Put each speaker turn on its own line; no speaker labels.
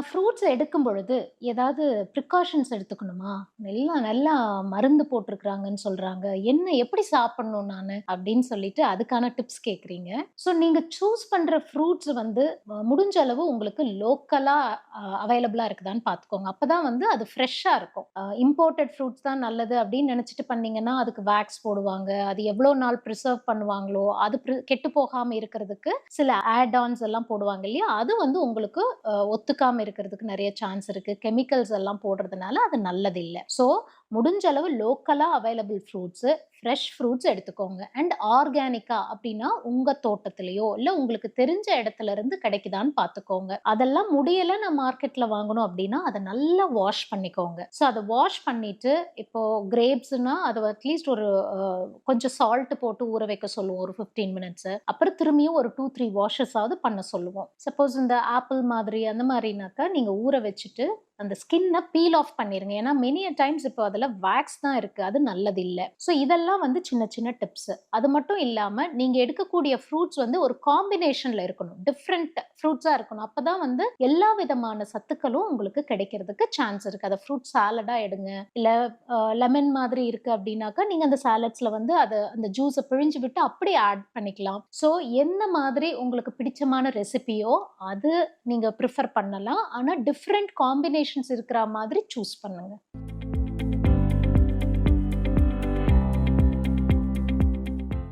நான் ஃப்ரூட்ஸ் எடுக்கும் பொழுது ஏதாவது ப்ரிகாஷன்ஸ் எடுத்துக்கணுமா? எல்லாம் நல்லா மருந்து போட்டிருக்கிறாங்கன்னு சொல்கிறாங்க என்ன எப்படி சாப்பிடணும் நான்? அப்படின்னு சொல்லிட்டு அதுக்கான டிப்ஸ் கேட்குறீங்க ஸோ நீங்கள் சூஸ் பண்ணுற ஃப்ரூட்ஸ் வந்து முடிஞ்ச அளவு உங்களுக்கு லோக்கலாக அவைலபிளாக இருக்குதான்னு பார்த்துக்கோங்க அப்போ தான் வந்து அது ஃப்ரெஷ்ஷாக இருக்கும். இம்போர்ட்டட் ஃப்ரூட்ஸ் தான் நல்லது அப்படின்னு நினைச்சிட்டு பண்ணீங்கன்னா அதுக்கு வேக்ஸ் போடுவாங்க. அது எவ்வளோ நாள் ப்ரிசர்வ் பண்ணுவாங்களோ அது கெட்டு போகாமல் இருக்கிறதுக்கு சில ஆட் ஆன்ஸ் எல்லாம் போடுவாங்க இல்லையா? அது வந்து உங்களுக்கு ஒத்துக்காமல் இருக்கிறதுக்கு நிறைய சான்ஸ் இருக்கு. கெமிக்கல்ஸ் எல்லாம் போடுறதுனால அது நல்லது இல்லை ஸோ முடிஞ்ச அளவு லோக்கலாக அவைலபிள் ஃப்ரூட்ஸு ஃப்ரெஷ் ஃப்ரூட்ஸ் எடுத்துக்கோங்க. அண்ட் ஆர்கானிக்கா அப்படின்னா உங்கள் தோட்டத்திலையோ இல்லை உங்களுக்கு தெரிஞ்ச இடத்துல இருந்து கிடைக்குதான்னு பார்த்துக்கோங்க. அதெல்லாம் முடியலை நான் மார்க்கெட்டில் வாங்கணும் அப்படின்னா அதை நல்லா வாஷ் பண்ணிக்கோங்க. ஸோ அதை வாஷ் பண்ணிட்டு இப்போ கிரேப்ஸ்னா அதை அட்லீஸ்ட் ஒரு கொஞ்சம் சால்ட் போட்டு ஊற வைக்க சொல்லுவோம். ஒரு ஃபிஃப்டீன் மினிட்ஸு அப்புறம் திரும்பியும் ஒரு டூ த்ரீ வாஷஸாவது பண்ண சொல்லுவோம். சப்போஸ் இந்த ஆப்பிள் மாதிரி அந்த மாதிரினாக்கா நீங்கள் ஊற வச்சுட்டு அந்த ஸ்கின்னை பீல் ஆஃப் பண்ணிருங்க. ஏன்னா மெனி டைம்ஸ் இப்போ அதில் வேக்ஸ் தான் இருக்குது அது நல்லது இல்லை ஸோ இதெல்லாம் வந்து சின்ன சின்ன டிப்ஸ் அது மட்டும் இல்லாமல் நீங்கள் எடுக்கக்கூடிய ஃப்ரூட்ஸ் வந்து ஒரு காம்பினேஷனில் இருக்கணும். டிஃப்ரெண்ட் ஃப்ரூட்ஸாக இருக்கணும். அப்போ தான் வந்து எல்லா விதமான சத்துக்களும் உங்களுக்கு கிடைக்கிறதுக்கு சான்ஸ் இருக்குது அதை ஃப்ரூட் சாலடாக எடுங்க. இல்லை லெமன் மாதிரி இருக்குது அப்படின்னாக்கா நீங்கள் அந்த சாலட்ஸில் வந்து அதை அந்த ஜூஸை பிழிஞ்சு விட்டு அப்படியே ஆட் பண்ணிக்கலாம். ஸோ எந்த மாதிரி உங்களுக்கு பிடிச்சமான ரெசிபியோ அது நீங்கள் ப்ரிஃபர் பண்ணலாம். ஆனால் டிஃப்ரெண்ட் காம்பினேஷன் காம்பினேஷன்ஸ் இருக்கிற மாதிரி சூஸ் பண்ணுங்க.